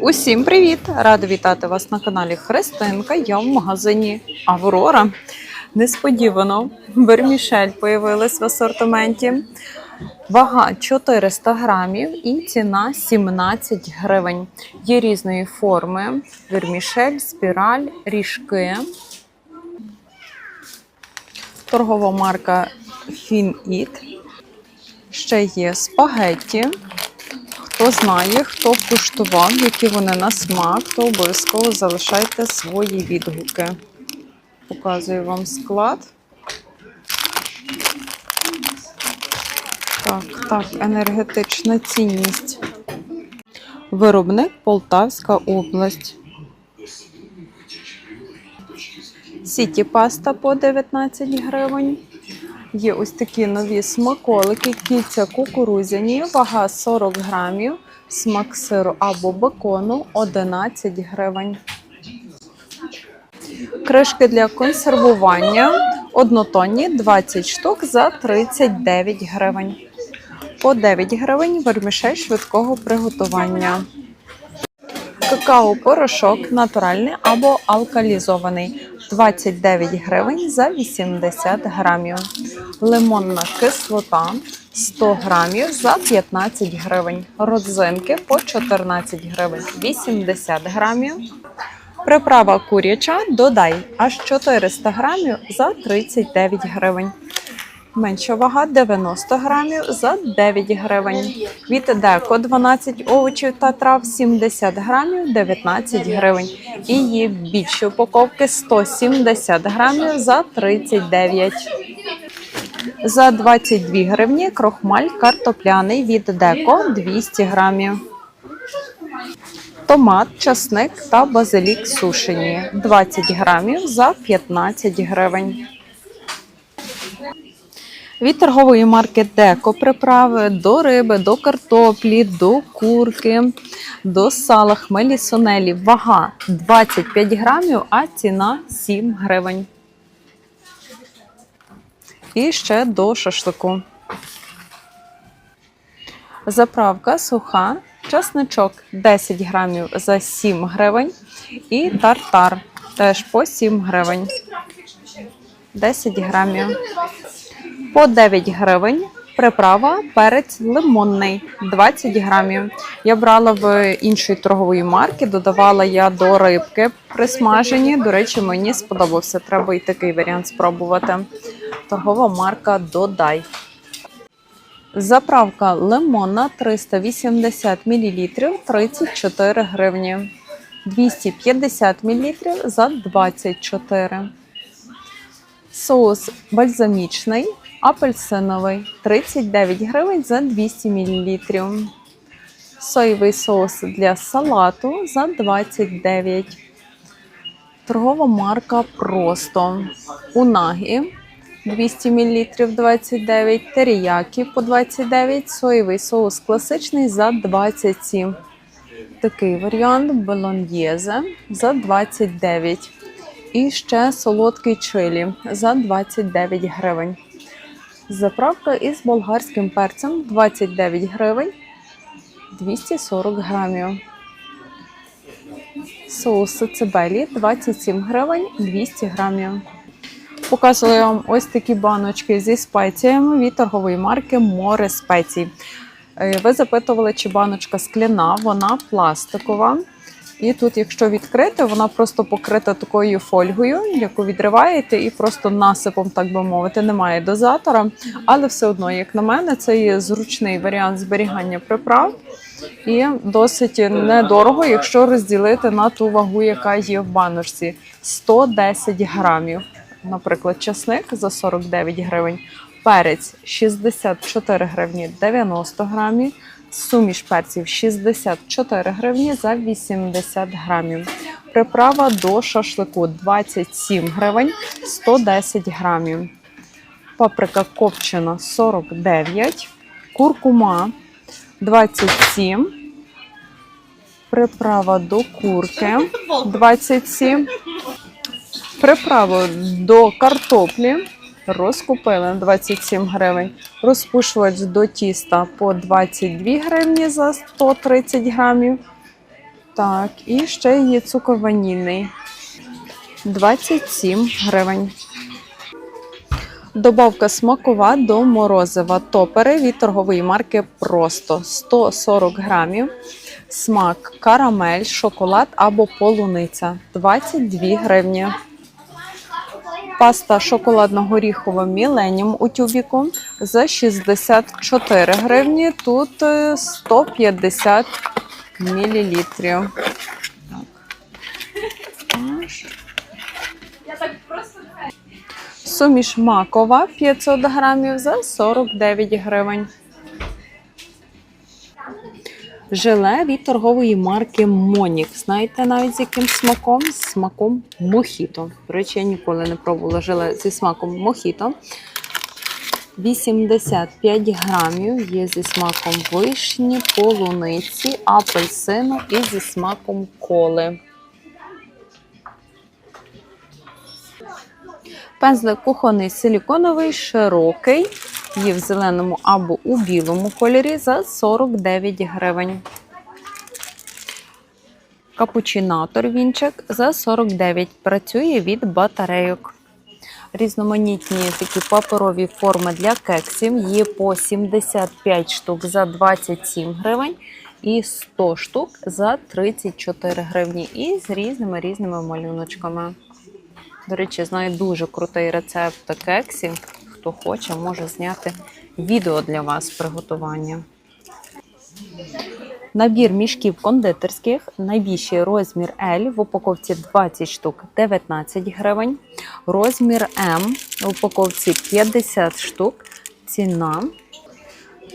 Усім привіт! Рада вітати вас на каналі Христинка. Я в магазині Аврора. Несподівано вермішель появилась в асортименті. Вага 400 грамів і ціна 17 гривень. Є різної форми: вермішель, спіраль, ріжки. Торгова марка Finit. Ще є спагетті. Хто знає, хто куштував, які вони на смак, то обов'язково залишайте свої відгуки. Показую вам склад. Так, так, енергетична цінність. Виробник Полтавська область. Сіті паста по 19 гривень. Є ось такі нові смаколики, кільця кукурудзяні, вага 40 грамів, смак сиру або бекону 11 гривень. Кришки для консервування однотонні 20 штук за 39 гривень. По 9 гривень вермішель швидкого приготування. Какао-порошок натуральний або алкалізований 29 гривень за 80 грамів. Лимонна кислота 100 грамів за 15 гривень. Родзинки по 14 гривень 80 грамів. Приправа куряча додай аж 400 грамів за 39 гривень. Менша вага 90 грамів за 9 гривень. Від деко 12 овочів та трав 70 грамів 19 гривень. І є більші упаковки 170 грамів за 39. За 22 гривні крохмаль картопляний від деко 200 грамів. Томат, часник та базилік сушені 20 грамів за 15 гривень. Від торгової марки Деко приправи до риби, до картоплі, до курки, до сала, хмелі сонелі. Вага 25 грамів, а ціна 7 гривень. І ще до шашлику. Заправка суха, часничок 10 грамів за 7 гривень. І тартар теж по 7 гривень. 10 грамів. По 9 гривень приправа перець лимонний 20 грамів. Я брала в іншої торгової марки, додавала я до рибки присмажені. До речі, мені сподобався. Треба і такий варіант спробувати. Торгова марка Додай. Заправка лимона 380 мл 34 гривні. 250 мл за 24. Соус бальзамічний, апельсиновий 39 гривень за 200 мл. Соєвий соус для салату за 29. Торгова марка Просто. Унагі 200 мл 29, теріякі по 29, соєвий соус класичний за 27. Такий варіант болоньєзе за 29. І ще солодкий чилі за 29 гривень. Заправка із болгарським перцем 29 гривень 240 грамів. Соус цибелі 27 гривень 200 грамів. Показую вам ось такі баночки зі спеціями від торгової марки Море спецій. Е, Ви запитували, чи баночка скляна, вона пластикова. І тут, якщо відкрити, вона просто покрита такою фольгою, яку відриваєте, і просто насипом, так би мовити, немає дозатора. Але все одно, як на мене, це є зручний варіант зберігання приправ і досить недорого, якщо розділити на ту вагу, яка є в баночці 110 грамів. Наприклад, часник за 49 гривень, перець 64 гривні 90 грамів. Суміш перців 64 гривні за 80 грамів. Приправа до шашлику 27 гривень 110 грамів. Паприка копчена 49, куркума 27. Приправа до курки 27. Приправу до картоплі розкупили на 27 гривень. Розпушувач до тіста по 22 гривні за 130 грамів. Так, і ще є цукор ванільний. 27 гривень. Добавка смакова до морозива. Топери від торгової марки Просто 140 грамів. Смак карамель, шоколад або полуниця 22 гривні. Паста шоколадно-горіхова Міленіум у тюбіку за 64 гривні. Тут е, 150 мілілітрів. Суміш макова 500 грамів за 49 гривень. Желе від торгової марки Монік. Знаєте навіть з яким смаком? З смаком мохіто. До речі, я ніколи не пробувала желе зі смаком мохіто. 85 грамів є зі смаком вишні, полуниці, апельсину і зі смаком коли. Пензлик кухонний силіконовий, широкий, є в зеленому або у білому кольорі за 49 гривень. Капучинатор вінчик за 49 працює від батарейок. Різноманітні такі паперові форми для кексів є по 75 штук за 27 гривень і 100 штук за 34 гривні. І з різними різними малюночками. До речі, знаю дуже крутий рецепт кексів. Хто хоче, може зняти відео для вас приготування. Набір мішків кондитерських, найбільший розмір L в упаковці 20 штук 19 гривень. Розмір М в упаковці 50 штук. Ціна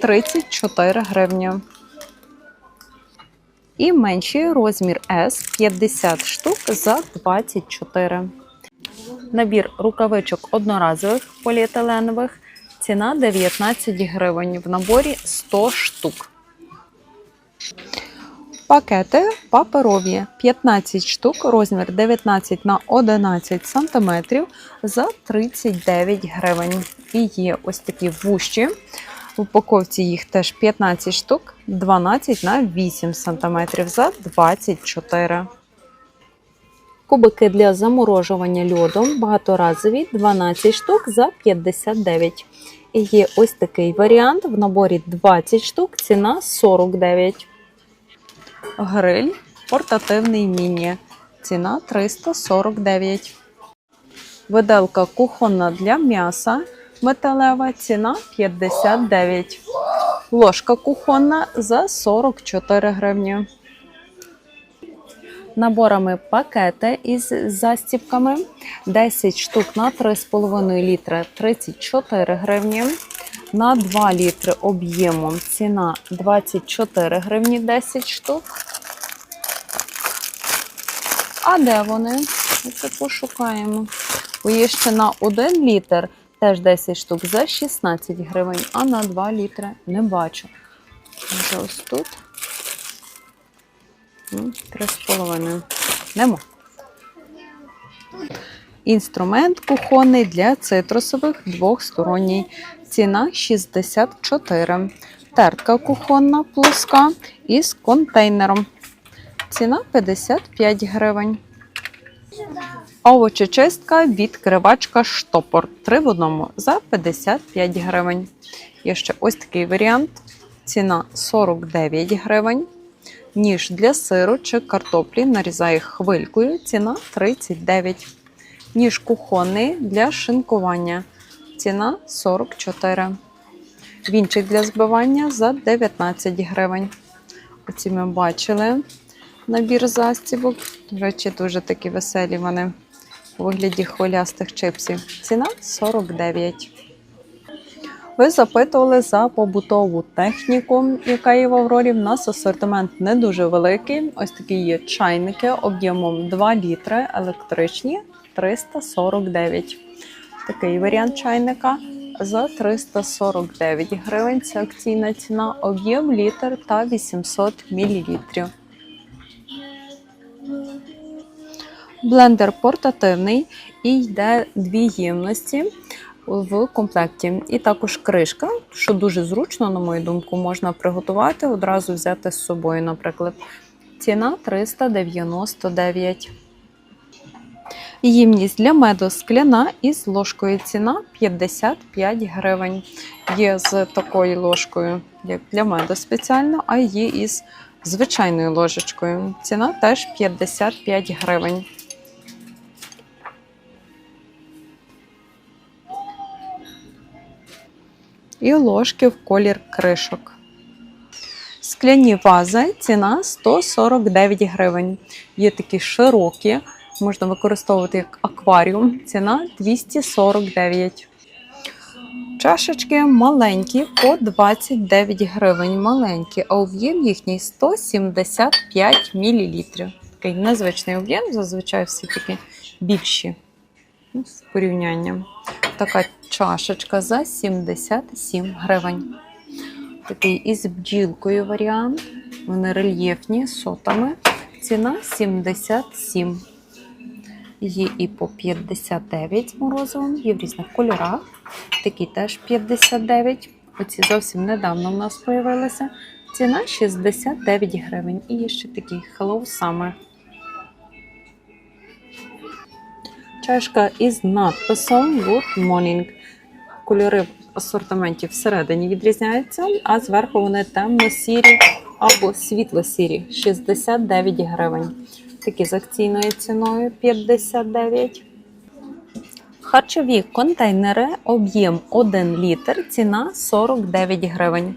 34 гривні. І менший розмір S 50 штук за 24. Набір рукавичок одноразових поліетиленових. Ціна 19 гривень. В наборі 100 штук. Пакети паперові 15 штук, розмір 19 на 11 см за 39 гривень. І є ось такі вущі. В упаковці їх теж 15 штук, 12 на 8 см за 24 Кубики для заморожування льодом багаторазові 12 штук за 59. І є ось такий варіант в наборі 20 штук, ціна 49. Гриль портативний міні. Ціна 349. Виделка кухонна для м'яса. Металева ціна 59. Ложка кухонна за 44 гривні. Наборами пакети із застіпками 10 штук на 3,5 літри 34 гривні. На 2 літри об'ємом ціна 24 гривні 10 штук. А де вони? Це пошукаємо. Бо є ще на 1 літр теж 10 штук за 16 гривень, а на 2 літри не бачу. Ось тут. Три з половиною. Нема. Інструмент кухонний для цитрусових двохсторонній. Ціна 64. Тертка кухонна плоска із контейнером. Ціна 55 гривень. Овочечистка відкривачка штопор. Три в одному за 55 гривень. Є ще ось такий варіант. Ціна 49 гривень. Ніж для сиру чи картоплі нарізає хвилькою. Ціна 39. Ніж кухонний для шинкування. Ціна 44. Вінчик для збивання за 19 гривень. Оці ми бачили набір застібок. До речі, дуже такі веселі вони у вигляді хвилястих чипсів. Ціна 49. Ви запитували за побутову техніку, яка є в Аврорі. В нас асортимент не дуже великий. Ось такі є чайники об'ємом 2 літри, електричні 349. Такий варіант чайника за 349 гривень. Це акційна ціна, об'єм літр та 800 мл. Блендер портативний і йде дві ємності в комплекті. І також кришка, що дуже зручно, на мою думку, можна приготувати, одразу взяти з собою, наприклад. ціна 399. Ємність для меду скляна із ложкою ціна 55 гривень. Є з такою ложкою, як для меду спеціально, а є із звичайною ложечкою. Ціна теж 55 гривень. І ложки в колір кришок. Скляні вази ціна 149 гривень. Є такі широкі, можна використовувати як акваріум. Ціна 249. Чашечки маленькі по 29 гривень. Маленькі, а об'єм їхній 175 мл. Такий незвичний об'єм, зазвичай всі такі більші ну, з порівнянням. Така чашечка за 77 гривень. Такий із бджілкою варіант. Вони рельєфні сотами. Ціна 77. Є і по 59 з є в різних кольорах. Такі теж 59. Оці зовсім недавно в нас з'явилися. Ціна 69 гривень. І є ще такий Hello Summer. Чашка із надписом Good Morning. Кольори в асортименті всередині відрізняються, а зверху вони темно-сірі або світло-сірі 69 гривень. Такі з акційною ціною 59. Харчові контейнери, об'єм 1 літр, ціна 49 гривень.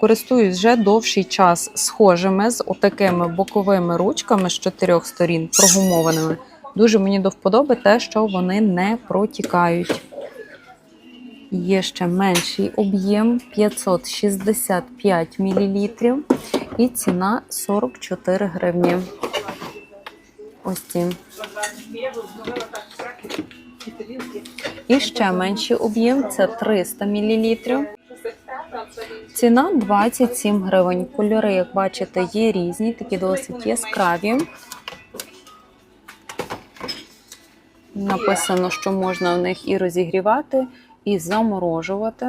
Користуюсь вже довший час схожими з отакими боковими ручками з чотирьох сторін, прогумованими. Дуже мені до вподоби те, що вони не протікають. Є ще менший об'єм 565 мл і ціна 44 гривні. Ось ці. І ще менший об'єм це 300 мл. Ціна 27 гривень. Кольори, як бачите, є різні, такі досить яскраві. Написано, що можна в них і розігрівати, і заморожувати.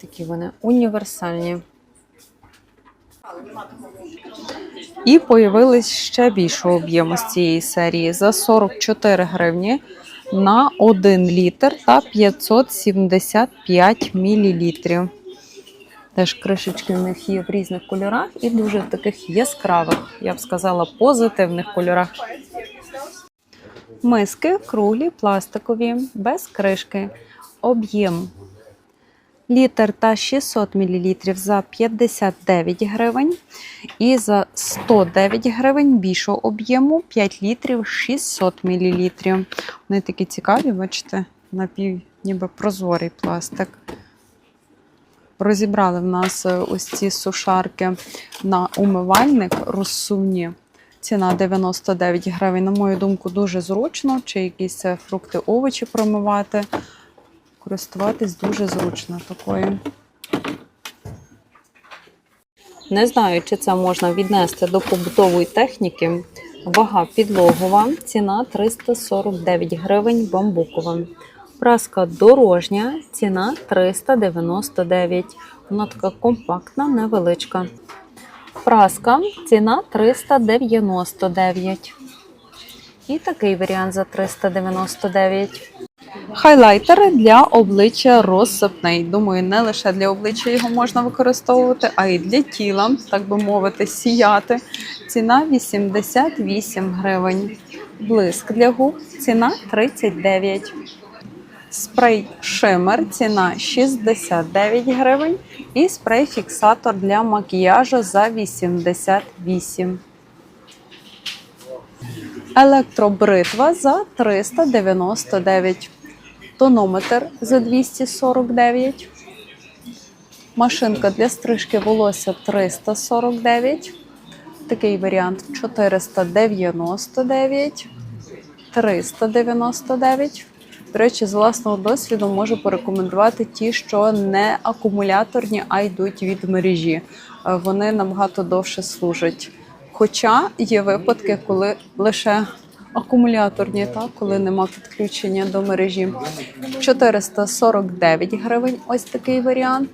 Такі вони універсальні. І появились ще більшого об'єму з цієї серії за 44 гривні на 1 літр та 575 мілілітрів. Теж кришечки в них є в різних кольорах і дуже таких яскравих, я б сказала, позитивних кольорах. Миски круглі, пластикові, без кришки. Об'єм літр та 600 мл за 59 гривень. І за 109 гривень більшого об'єму 5 літрів 600 мл. Вони такі цікаві, бачите, напів ніби прозорий пластик. Розібрали в нас ось ці сушарки на умивальник розсувні. Ціна 99 гривень. На мою думку, дуже зручно, чи якісь е, фрукти, овочі промивати. Користуватись дуже зручно такою. Не знаю, чи це можна віднести до побутової техніки. Вага підлогова, ціна 349 гривень бамбукова. Праска дорожня, ціна 399. Вона така компактна, невеличка. Праска, ціна 399. І такий варіант за 399. Хайлайтер для обличчя розсипний. Думаю, не лише для обличчя його можна використовувати, а й для тіла, так би мовити, сіяти. Ціна 88 гривень. Блиск для губ ціна 39. Спрей Шимер ціна 69 гривень. І спрей-фіксатор для макіяжу за 88. Електробритва за 399. Тонометр за 249. Машинка для стрижки волосся 349. Такий варіант 499. 399. До речі, з власного досвіду можу порекомендувати ті, що не акумуляторні, а йдуть від мережі. Е, Вони набагато довше служать. Хоча є випадки, коли лише акумуляторні, так, коли нема підключення до мережі. 449 гривень. Ось такий варіант.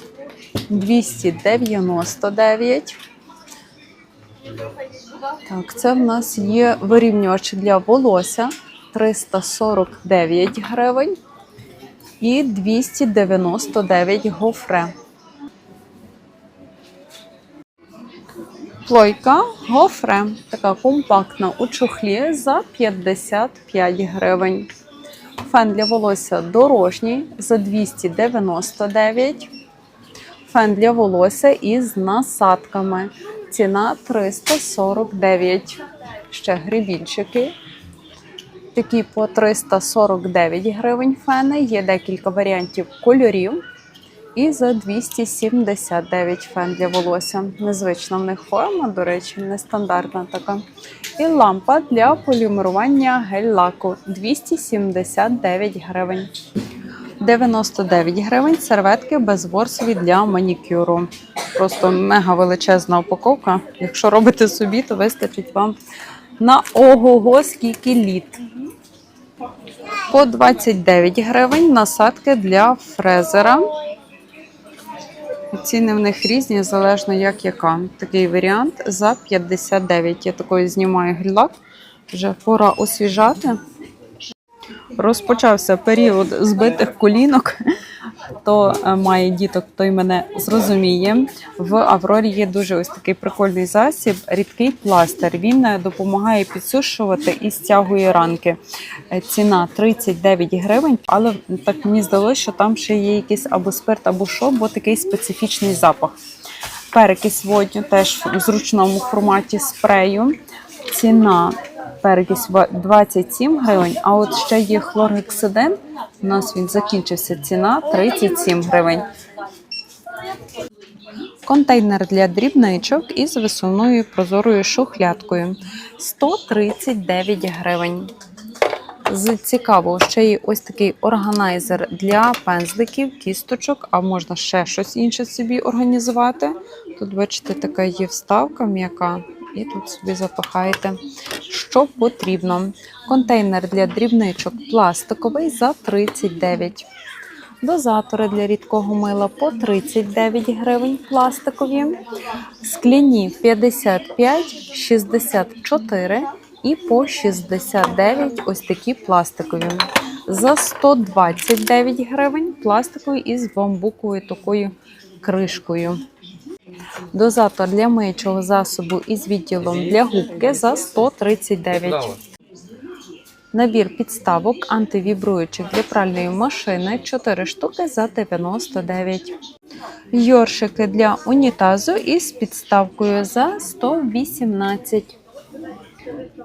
299. Так, це в нас є вирівнювач для волосся 349 гривень і 299 гофре. Плойка гофре, така компактна у чохлі за 55 гривень. Фен для волосся дорожній за 299. Фен для волосся із насадками. Ціна 349. Ще грибінчики. Такі по 349 гривень фени. Є декілька варіантів кольорів. І за 279 фен для волосся. Незвична в них форма, до речі, нестандартна така. І лампа для полімерування гель-лаку 279 гривень. 99 гривень серветки безворсові для манікюру. Просто мега величезна упаковка. Якщо робите собі, то вистачить вам на ого-го скільки літ. По 29 гривень насадки для фрезера. Ціни в них різні, залежно як яка. Такий варіант за 59. Я такою знімаю гель-лак. Вже пора освіжати. Розпочався період збитих колінок. Хто е, має діток, той мене зрозуміє. В Аврорі є дуже ось такий прикольний засіб, рідкий пластир. Він е, допомагає підсушувати і стягує ранки. Е, Ціна 39 гривень, але так мені здалося, що там ще є якийсь або спирт, або що, бо такий специфічний запах. Перекись водню теж в зручному форматі спрею. Ціна перекись 27 гривень, а от ще є хлоргексидин. У нас він закінчився. Ціна 37 гривень. Контейнер для дрібничок із висувною прозорою шухлядкою 139 гривень. З цікавого ще є ось такий органайзер для пензликів, кісточок, а можна ще щось інше собі організувати. Тут, бачите, така є вставка м'яка, і тут собі запахаєте, що потрібно. Контейнер для дрібничок пластиковий за 39. Дозатори для рідкого мила по 39 гривень пластикові. Скляні 55, 64 і по 69 ось такі пластикові. За 129 гривень пластикові із бамбуковою такою кришкою. Дозатор для миючого засобу із відділом для губки за 139. Набір підставок антивібруючих для пральної машини 4 штуки за 99. Йоршики для унітазу із підставкою за 118.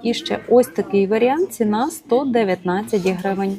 І ще ось такий варіант ціна 119 гривень.